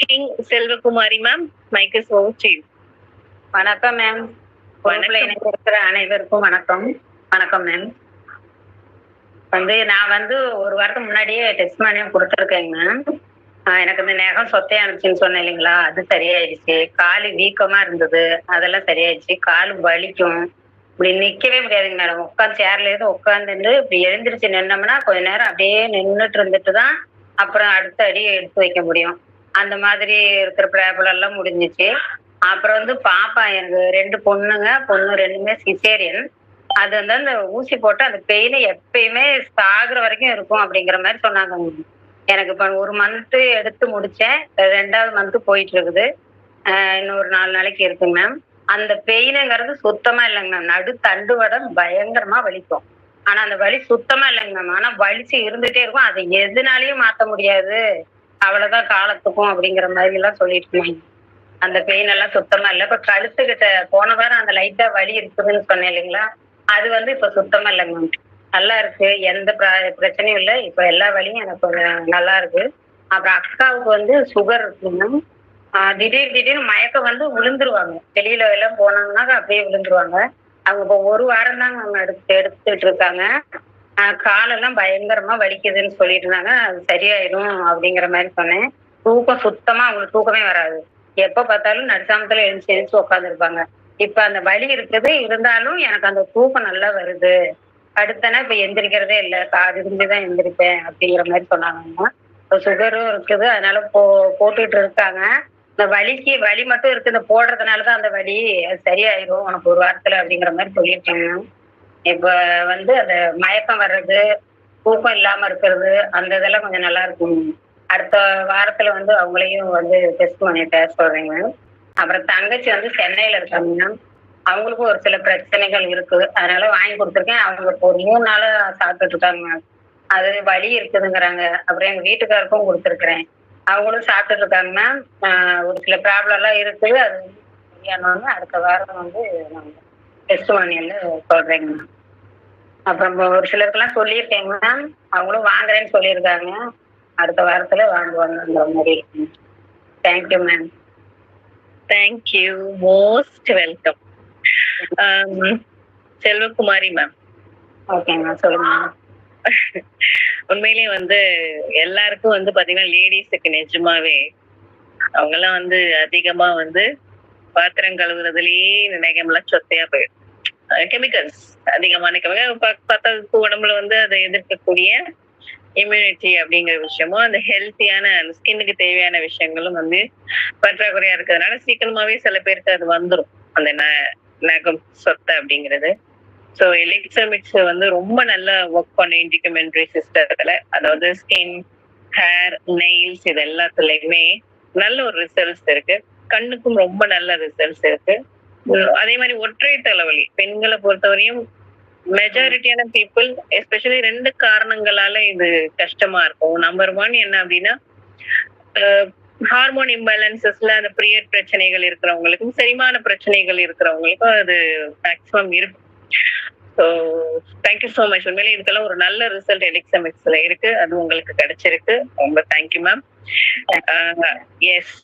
King Selvakumari ma'am mike is over to வணக்கம் ma'am இருக்கிற அனைவருக்கும் வணக்கம். வணக்கம் மேம் வந்து நான் வந்து ஒரு வாரத்துக்கு முன்னாடியே டெஸ்ட் மானியம் கொடுத்துருக்கேங்க மேம் எனக்கு இந்த நகம் சொத்தையானுச்சுன்னு சொன்னேன் இல்லைங்களா? அது சரியாயிடுச்சு. காலு வீக்கமா இருந்தது. அதெல்லாம் சரியாயிடுச்சு. காலு வலிக்கும். இப்படி நிக்கவே முடியாதுங்க மேடம் உட்காந்து சேர்ல இருந்து உட்காந்துட்டு இப்படி எழுந்திருச்சு நின்னோம்னா கொஞ்ச நேரம் அப்படியே நின்றுட்டு இருந்துட்டு தான் அப்புறம் அடுத்த அடி எடுத்து வைக்க முடியும். அந்த மாதிரி இருக்கிற ப்ராப்ளம் எல்லாம் முடிஞ்சிச்சு. அப்புறம் வந்து பாப்பா எனக்கு ரெண்டு பொண்ணுங்க பொண்ணு ரெண்டுமே சிசேரியன் அது வந்து அந்த ஊசி போட்டு அந்த பெயின் எப்பயுமே சாகுற வரைக்கும் இருக்கும் அப்படிங்கிற மாதிரி சொன்னாங்க. எனக்கு இப்போ ஒரு மந்த்து எடுத்து முடிச்சேன். ரெண்டாவது மந்த்து போயிட்டு இருக்குது. ஆஹ் இன்னொரு நாலு நாளைக்கு இருக்குங்க மேம் அந்த பெயினுங்கிறது சுத்தமா இல்லைங்க மேம் நடு தண்டு வடம் பயங்கரமா வலிக்கும். ஆனா அந்த வலி சுத்தமா இல்லைங்க மேம் ஆனா வலிச்சு இருந்துட்டே இருக்கும். அதை எதுனாலையும் மாத்த முடியாது. அவ்வளவுதான் காலத்துக்கும் அப்படிங்கிற மாதிரி எல்லாம் சொல்லிட்டு இருந்தாங்க. அந்த பெயின் எல்லாம் சுத்தமா இல்ல. இப்ப கழுத்துக்கிட்ட போன வாரம் அந்த லைட்டா வலி இருக்குதுன்னு சொன்னேன் இல்லைங்களா? அது வந்து இப்ப சுத்தமா இல்லை மேம் நல்லா இருக்கு. எந்த பிரச்சனையும் இல்லை. இப்ப எல்லா வலியும் எனக்கு கொஞ்சம் நல்லா இருக்கு. அப்புறம் அக்காவுக்கு வந்து சுகர் இருக்குங்க திடீர் திடீர்னு மயக்கம் வந்து விழுந்துருவாங்க. வெளியில எல்லாம் போனாங்கன்னா அப்படியே விழுந்துருவாங்க. அவங்க இப்போ ஒரு வாரம் தாங்க அவங்க எடுத்து எடுத்துட்டு இருக்காங்க. காலெல்லாம் பயங்கரமா வலிக்குதுன்னு சொல்லிட்டு இருந்தாங்க அது சரியாயிடும் அப்படிங்கிற மாதிரி சொன்னேன். தூக்கம் சுத்தமா அவங்களுக்கு தூக்கமே வராது. எப்ப பார்த்தாலும் நடுசாமத்துல எழுந்து எழுந்து உட்காந்துருப்பாங்க இப்ப அந்த வலி இருக்குது. இருந்தாலும் எனக்கு அந்த தூக்கம் நல்லா வருது. அடுத்தனா இப்ப எந்திரிக்கிறதே இல்ல. காது இருந்துதான் எந்திரிப்பேன் அப்படிங்கிற மாதிரி சொன்னாங்க சுகரும் இருக்குது. அதனால போ போட்டுட்டு இருக்காங்க. இந்த வலிக்கு வலி மட்டும் இருக்கு இந்த போடுறதுனாலதான் அந்த வலி அது சரியாயிரும். உனக்கு ஒரு வாரத்துல அப்படிங்கிற மாதிரி சொல்லியிருக்காங்க. இப்ப வந்து அந்த மயக்கம் வர்றது தூக்கம் இல்லாம இருக்கிறது அந்த இதெல்லாம் கொஞ்சம் நல்லா இருக்கும். அடுத்த வாரத்துல வந்து அவங்களையும் வந்து டெஸ்ட் பண்ணிட்டு சொல்றீங்க அப்புறம் தங்கச்சி வந்து சென்னையில இருக்காங்க அவங்களுக்கும் ஒரு சில பிரச்சனைகள் இருக்கு. அதனால வாங்கி கொடுத்துருக்கேன். அவங்க இப்போ ஒரு மூணு நாளா சாப்பிட்டுட்டு இருக்காங்க அது வலி இருக்குதுங்கிறாங்க. அப்புறம் எங்க வீட்டுக்காருக்கும் கொடுத்துருக்குறேன். அவங்களும் சாப்பிட்டுட்டு இருக்காங்கன்னா மேம் ஒரு சில ப்ராப்ளம் எல்லாம் இருக்குது. அது வந்து சரியானவங்க அடுத்த வாரம் வந்து நாங்கள் டெஸ்ட் பண்ணியில் சொல்றேங்கண்ணா அப்புறம் ஒரு சிலருக்கெல்லாம் சொல்லியிருக்கேங்க மேம் அவங்களும் வாங்குறேன்னு சொல்லியிருக்காங்க. அடுத்த வாரத்துல வாங்குவாங்கங்கிற மாதிரி. Thank you ma'am thank you most welcome Selvakumari ma'am ஓகேங்க சொல்லுங்க உண்மையிலேயே வந்து எல்லாருக்கும் வந்து பாத்தீங்கன்னா லேடிஸுக்கு நிஜமாவே அவங்க எல்லாம் வந்து அதிகமா வந்து பாத்திரம் கழுவுறதுலயே நினைக்கமெல்லாம் சொத்தையா போயிடும் கெமிக்கல்ஸ் அதிகமான கெமிக்கல் பார்த்தா உடம்புல வந்து அதை எதிர்க்கக்கூடிய இம்யூனிட்டி அப்படிங்கிற விஷயமும் அந்த ஹெல்த்தியான அந்த ஸ்கின்னுக்கு தேவையான விஷயங்களும் வந்து பற்றாக்குறையா இருக்கிறதுனால சீக்கிரமாவே சில பேருக்கு அது வந்துடும் அந்த ந- நகம் சொத்தை அப்படிங்கிறது. ஸோ எலெக்ட்ரமிக்ஸ் வந்து ரொம்ப நல்லா ஒர்க் பண்ண இண்டிகமெண்ட்ரி சிஸ்டத்துல அதாவது ஸ்கின் ஹேர் நெயில்ஸ் இது எல்லாத்துலயுமே நல்ல ஒரு ரிசல்ட்ஸ் இருக்கு. கண்ணுக்கும் ரொம்ப நல்ல ரிசல்ட்ஸ் இருக்கு. அதே மாதிரி ஒற்றை தலைவலி. பெண்களை பொறுத்தவரையும் மெஜாரிட்டியான பீப்புள் எஸ்பெஷலி ரெண்டு காரணங்களால இது கஷ்டமா இருக்கும். நம்பர் ஒன் என்ன அப்படின்னா ஹார்மோன் இம்பேலன்சஸ்ல அந்த பிரியட் பிரச்சனைகள் இருக்கிறவங்களுக்கும் செரிமான பிரச்சனைகள் இருக்கிறவங்களுக்கும் அது மேக்சிமம் இருக்கும் ஸோ தேங்க்யூ ஸோ மச் உண்மையிலே இதுக்கெல்லாம் ஒரு நல்ல ரிசல்ட் எலிக்ஸமிக்ஸ்ல இருக்கு. அது உங்களுக்கு கிடைச்சிருக்கு. ரொம்ப தேங்க்யூ மேம் எஸ்